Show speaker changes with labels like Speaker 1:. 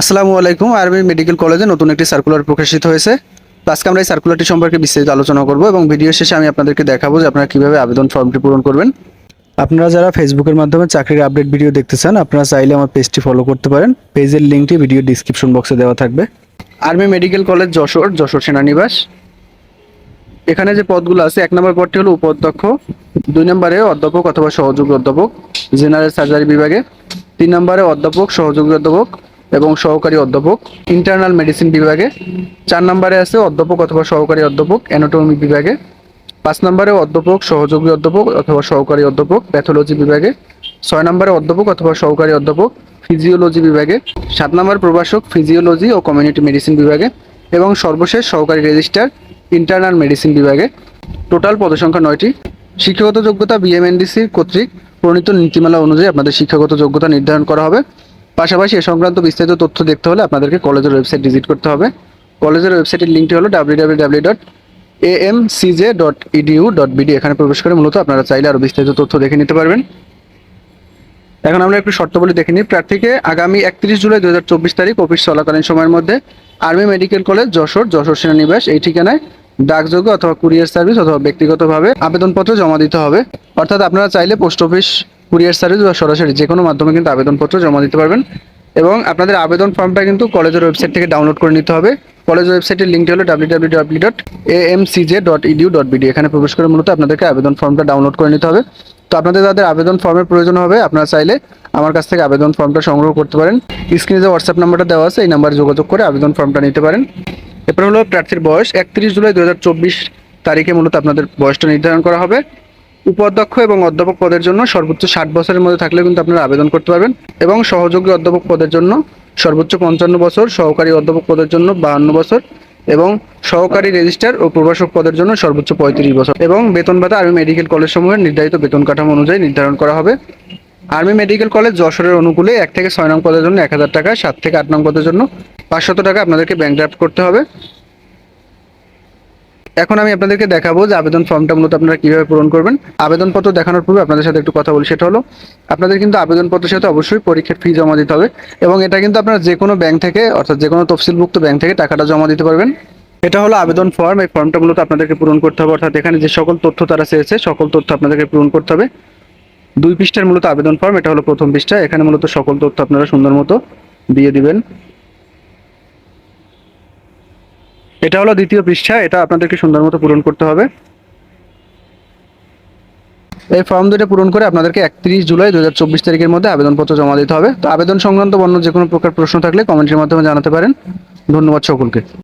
Speaker 1: আসসালামু আলাইকুম army medical কলেজে নতুন একটি সার্কুলার প্রকাশিত হয়েছে। আজকে আমরা এই সার্কুলারটি সম্পর্কে বিস্তারিত আলোচনা করব এবং ভিডিও শেষে আমি আপনাদেরকে দেখাবো যে আপনারা কীভাবে আবেদন ফর্মটি পূরণ করবেন। আপনারা যারা ফেসবুকের মাধ্যমে চাকরির আপডেট ভিডিও দেখতে চান, আপনারা চাইলে আমার পেজটি ফলো করতে পারেন। পেজের লিঙ্কটি ভিডিও ডিসক্রিপশন বক্সে দেওয়া থাকবে। Army medical college Jessore Jessore সেনানিবাস। এখানে যে পদগুলো আছে, এক নম্বর পদটি হলো উপাধ্যক্ষ, দুই নম্বরে অধ্যাপক অথবা সহযোগী অধ্যাপক জেনারেল সার্জারি বিভাগে, তিন নম্বরে অধ্যাপক, সহযোগী অধ্যাপক এবং সহকারী অধ্যাপক ইন্টারনাল মেডিসিন বিভাগে। চার নম্বরে আছে অধ্যাপক অথবা সহকারী অধ্যাপক অ্যানাটমি বিভাগে। পাঁচ নম্বরে অধ্যাপক, সহযোগী অধ্যাপক অথবা সহকারী অধ্যাপক প্যাথোলজি বিভাগে। ছয় নম্বরে অধ্যাপক অথবা সহকারী অধ্যাপক ফিজিওলজি বিভাগে। সাত নম্বর প্রভাষক ফিজিওলজি ও কমিউনিটি মেডিসিন বিভাগে। এবং সর্বশেষ সহকারী রেজিস্ট্রার ইন্টারনাল মেডিসিন বিভাগে। টোটাল পদসংখ্যা নয়টি। শিক্ষাগত যোগ্যতা বিএমএনডিসি কর্তৃক প্রণীত নীতিমালা অনুযায়ী আপনাদের শিক্ষাগত যোগ্যতা নির্ধারণ করা হবে। পাশাপাশি এ সংক্রান্ত বিস্তারিত তথ্য দেখতে হলে আপনাদেরকে কলেজের ওয়েবসাইট ভিজিট করতে হবে। কলেজের ওয়েবসাইটের লিঙ্কটি হলো W W W dot A M dot dot এখানে প্রবেশ করে মূলত আপনারা চাইলে আরও বিস্তারিত তথ্য দেখে নিতে পারবেন। এখন আমরা একটু শর্তাবলী দেখে নিই। প্রার্থীকে আগামী একত্রিশ জুলাই দুই হাজার চব্বিশ তারিখ অফিস চলাকালীন সময়ের মধ্যে army medical college, Jessore Jessore সেনানিবাস এই ঠিকানায় ডাকযোগে অথবা কুরিয়ার সার্ভিস অথবা ব্যক্তিগতভাবে আবেদনপত্র জমা দিতে হবে। অর্থাৎ আপনারা চাইলে পোস্ট অফিস কুরিয়ার সার্ভিস বা সরাসরি যে কোনো মাধ্যমে কিন্তু আবেদনপত্র জমা দিতে পারবেন। এবং আপনাদের আবেদন ফর্মটা কিন্তু কলেজের ওয়েবসাইট থেকে ডাউনলোড করে নিতে হবে। কলেজ ওয়েবসাইটের লিঙ্কটি হলো W dot A M CJ dot edu dot BD এখানে প্রবেশ করে মূলত আপনাদেরকে আবেদন ফর্মটা ডাউনলোড করে নিতে হবে। তো আপনাদের তাদের আবেদন ফর্মের প্রয়োজন হবে, আপনারা চাইলে আমার কাছ থেকে আবেদন ফর্মটা সংগ্রহ করতে পারেন। স্ক্রিনে যে হোয়াটসঅ্যাপ নাম্বারটা দেওয়া আছে, এই নাম্বারে যোগাযোগ করে আবেদন ফর্মটা নিতে পারেন। এরপর হলো প্রার্থীর বয়স। একত্রিশ জুলাই দু হাজার চব্বিশ তারিখে মূলত আপনাদের বয়সটা নির্ধারণ করা হবে। উপাধ্যক্ষ এবং অধ্যাপক পদের জন্য সর্বোচ্চ ষাট বছরের মধ্যে থাকলে কিন্তু আপনারা আবেদন করতে পারবেন এবং সহযোগী অধ্যাপক পদের জন্য সর্বোচ্চ পঞ্চান্ন বছর, সহকারী অধ্যাপক পদের জন্য বাহান্ন বছর এবং সহকারী রেজিস্ট্রার ও প্রভাষক পদের জন্য সর্বোচ্চ পঁয়ত্রিশ বছর এবং বেতন ভাতা আর্মি মেডিকেল কলেজ সমূহের নির্ধারিত বেতন কাঠামো অনুযায়ী নির্ধারণ করা হবে। আর্মি মেডিকেল কলেজ যশোরের অনুকূলে এক থেকে ছয় নং পদের জন্য এক হাজার টাকা, সাত থেকে আট নং পদের জন্য পাঁচশত টাকা আপনাদেরকে ব্যাংক ড্রাফট করতে হবে। এখন আমি আপনাদেরকে দেখাবো যে আবেদন ফর্মটা মূলত আপনারা কীভাবে পূরণ করবেন। আবেদনপত্র দেখানোর পূর্বে আপনাদের সাথে একটু কথা বলি, সেটা হলো, আপনাদের কিন্তু আবেদনপত্রের সাথে অবশ্যই পরীক্ষার ফি জমা দিতে হবে এবং এটা কিন্তু আপনারা যে কোনো ব্যাংক থেকে, অর্থাৎ যে কোনো তফসিলভুক্ত ব্যাংক থেকে টাকাটা জমা দিতে পারবেন। এটা হলো আবেদন ফর্ম, এই ফর্মটা মূলত আপনাদেরকে পূরণ করতে হবে। অর্থাৎ এখানে যে সকল তথ্য তারা চেয়েছে, সকল তথ্য আপনাদেরকে পূরণ করতে হবে। দুই পৃষ্ঠার মূলত আবেদন ফর্ম, এটা হলো প্রথম পৃষ্ঠা। এখানে মূলত সকল তথ্য আপনারা সুন্দর মতো দিয়ে দিবেন। এটা হলো দ্বিতীয় পৃষ্ঠা, এটা আপনাদেরকে সুন্দর মতো পূরণ করতে হবে। এই ফর্ম দুটো পূরণ করে আপনাদেরকে একত্রিশ জুলাই দুহাজার চব্বিশ তারিখের মধ্যে আবেদনপত্র জমা দিতে হবে। তো আবেদন সংক্রান্ত অন্য যে কোনো প্রকার প্রশ্ন থাকলে কমেন্টের মাধ্যমে জানাতে পারেন। ধন্যবাদ সকলকে।